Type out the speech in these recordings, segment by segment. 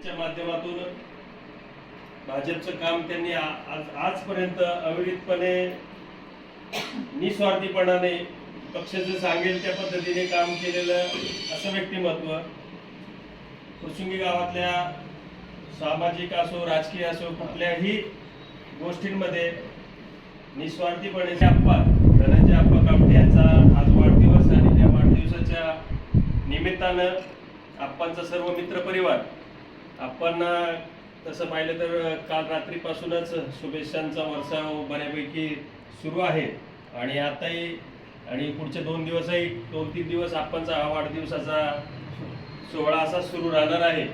यांच्या माध्यमातून भाजपचं काम त्यांनी आज आजपर्यंत अविरितपणे निस्वार्थीपणाने पक्षाचं सांगेल त्या पद्धतीने काम केलेलं असं व्यक्तिमत्व कुसुंगी गावातल्या सामाजिक असो राजकीय असो कुठल्याही गोष्टींमध्ये निस्वार्थीपणे आप्पा धनंजय आप्पा कामटे यांचा आज वाढदिवस आणि त्या वाढदिवसाच्या निमित्तानं आप्पांचा सर्व मित्र परिवार आपण तसं पाहिलं तर काल रात्रीपासूनच शुभेच्छांचा वर्षाव बऱ्यापैकी सुरू आहे. आणि आताही आणि पुढचे दोन दिवसही दोन तीन दिवस आपणचा हा वाढदिवसाचा सोहळा असा सुरू राहणार आहे.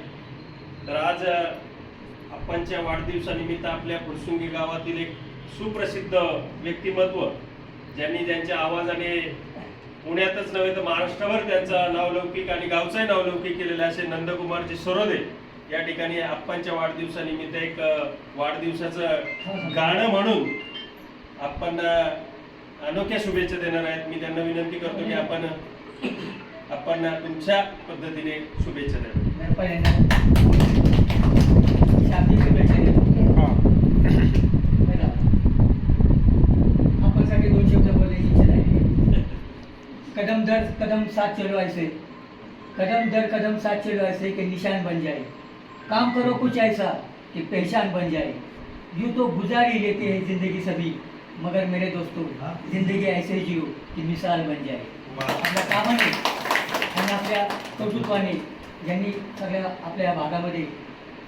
तर आज आपणच्या वाढदिवसानिमित्त आपल्या फुरसुंगी गावातील एक सुप्रसिद्ध व्यक्तिमत्व ज्यांनी त्यांच्या आवाजाने पुण्यातच नव्हे तर महाराष्ट्रभर त्यांचा नावलौकिक आणि गावचाही नावलौकिक केलेला असे नंदकुमारजी सरोदे. या ठिकाणी आप्पांच्या वाढदिवसानिमित्त एक वाढदिवसाचं गाणं म्हणून आपण अनोख्या शुभेच्छा देणार आहेत. मी त्यांना विनंती करतो की आपण आपण तुमच्या पद्धतीने शुभेच्छा द्या. आपण सगळे दोन शब्द बोलायची इच्छा नाही कदम दर कदम साथ चलो ऐसे. कदम दर कदम साथ चलो ऐसे के निशान बन जाए. काम करो कुछ ऐसा कि पहचान बन जाए। यूं तो गुजार ही लेते हैं जिंदगी सभी मगर मेरे दोस्तों जिंदगी ऐसे जियो कि मिसाल बन जाए। आपल्या कामाने आणि आपल्या कर्तृत्वाने ज्यांनी सगळ्या आपल्या भागामध्ये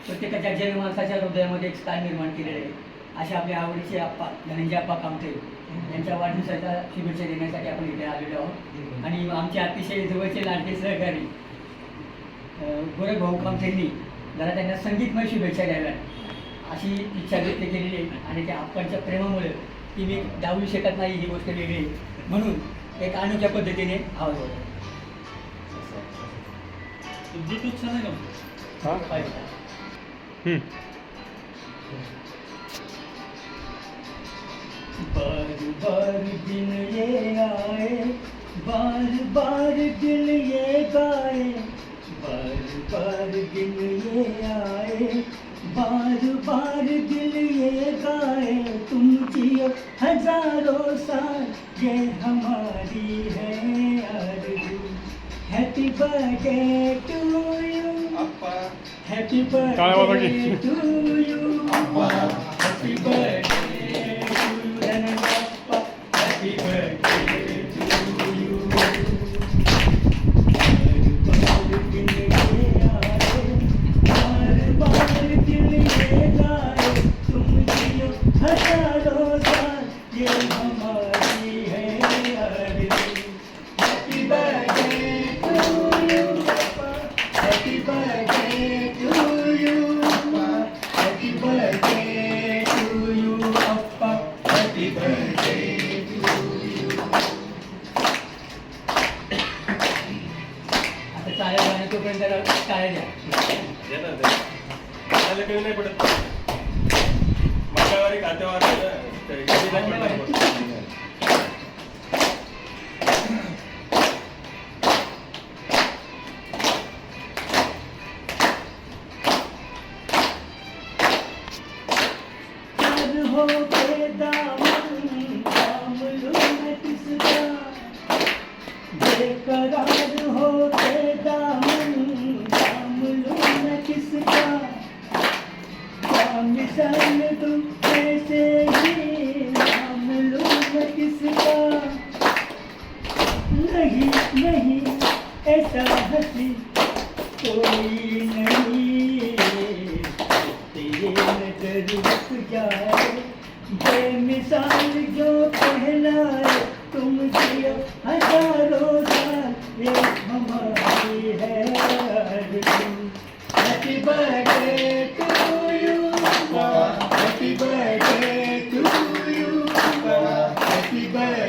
प्रत्येकाच्या जय माणसाच्या हृदयामध्ये एक स्थान निर्माण केलेलं आहे. अशा आपल्या आवडीचे आप्पा धनंजय आप्पा कामते. यांच्या वाढदिवसाच्या शुभेच्छा देण्यासाठी आपण इथे आलेलो आहोत. आणि आमचे अतिशय जवळचे लाडके सहकारी अं, गोरख भाऊ कामतेंनी जरा त्यांना संगीतमय शुभेच्छा द्याव्या अशी इच्छा व्यक्त केलेली आहे. आणि त्या आप्पांच्या प्रेमामुळे ती मी डावलू शकत नाही ही गोष्ट वेगळी. म्हणून एक अनोख्या पद्धतीने आवाज होतो बार बार दिन ये आए बार बार दिल ये बार दिल ये आए बार बार दिल ये गाए तुम जियो हजारों साल ये हमारी है आरज़ू happy birthday to you happy birthday to you happy birthday चालेल गाणं तोपर्यंत जरा टाळ्या द्या. कमी नाही पडत. मंगळवारी ते कमी नाही. प्यार हो दामन बेकरार हम संग तुम कैसे हम लोग किसका? नहीं नहीं, ऐसा हसी कोई नहीं। तेरे नज़र रुक बेमिसाल जो कहलाए तुम जियो हज़ारों साल ये हमारी है। Amen.